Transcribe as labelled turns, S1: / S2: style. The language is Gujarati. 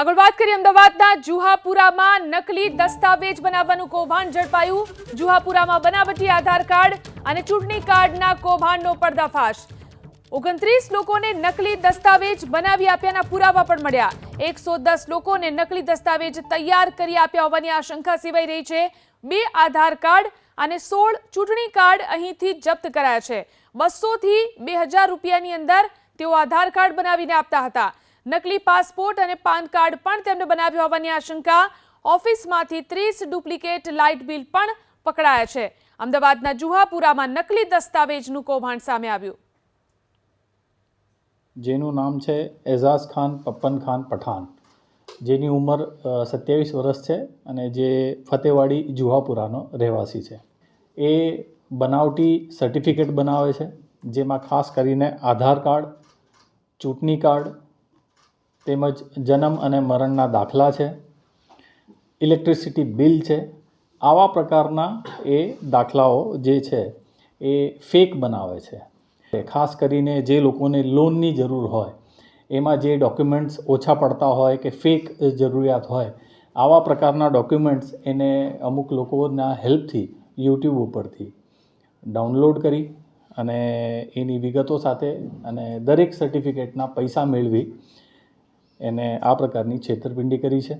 S1: આગળ વાત કરીએ અમદાવાદના જુહાપુરામાં નકલી દસ્તાવેજ બનાવવાનું કૌભાંડ ઝડપાયું. જુહાપુરામાં બનાવટી આધાર કાર્ડ અને ચૂંટણી કાર્ડના કૌભાંડનો પર્દાફાશ. ઓગણત્રીસ લોકોને નકલી દસ્તાવેજ બનાવી આપ્યાના પુરાવા પણ મળ્યા. એકસો દસ લોકોને નકલી દસ્તાવેજ તૈયાર કરી આપ્યા હોવાની આશંકા સેવાઈ રહી છે. બે આધાર કાર્ડ અને સોળ ચૂંટણી કાર્ડ અહીંથી જપ્ત કરાયા છે. બસોથી બે હજાર રૂપિયાની અંદર તેઓ આધાર કાર્ડ બનાવીને આપતા હતા. નકલી પાસપોર્ટ અને પાન કાર્ડ પણ તેમણે બનાવ્યો હોવાની આશંકા. ઓફિસમાંથી ત્રીસ ડુપ્લિકેટ લાઇટ બિલ પણ પકડાયા છે. અમદાવાદના જુહાપુરામાં નકલી દસ્તાવેજનું કૌભાંડ સામે આવ્યું.
S2: જેનું નામ છે એઝાઝ ખાન પપ્પન ખાન પઠાણ. જેની ઉંમર સત્યાવીસ વર્ષ છે અને જે ફતેવાડી જુહાપુરાનો રહેવાસી છે. એ બનાવટી સર્ટિફિકેટ બનાવે છે, જેમાં ખાસ કરીને આધાર કાર્ડ, ચૂંટણી કાર્ડ તેમજ જન્મ અને મરણના દાખલા છે. ઇલેક્ટ્રિસિટી બિલ છે. આવા પ્રકારના એ દાખલાઓ જે છે એ ફેક બનાવે છે. ખાસ કરીને જે લોકોને લોનની જરૂર હોય, એમાં જે ડોક્યુમેન્ટ્સ ઓછા પડતા હોય કે ફેક જરૂરિયાત હોય, આવા પ્રકારના ડોક્યુમેન્ટ્સ એને અમુક લોકોના હેલ્પથી, યુટ્યુબ ઉપરથી ડાઉનલોડ કરી અને એની વિગતો સાથે અને દરેક સર્ટિફિકેટના પૈસા મેળવી એને આ પ્રકારની છેતરપિંડી કરી છે.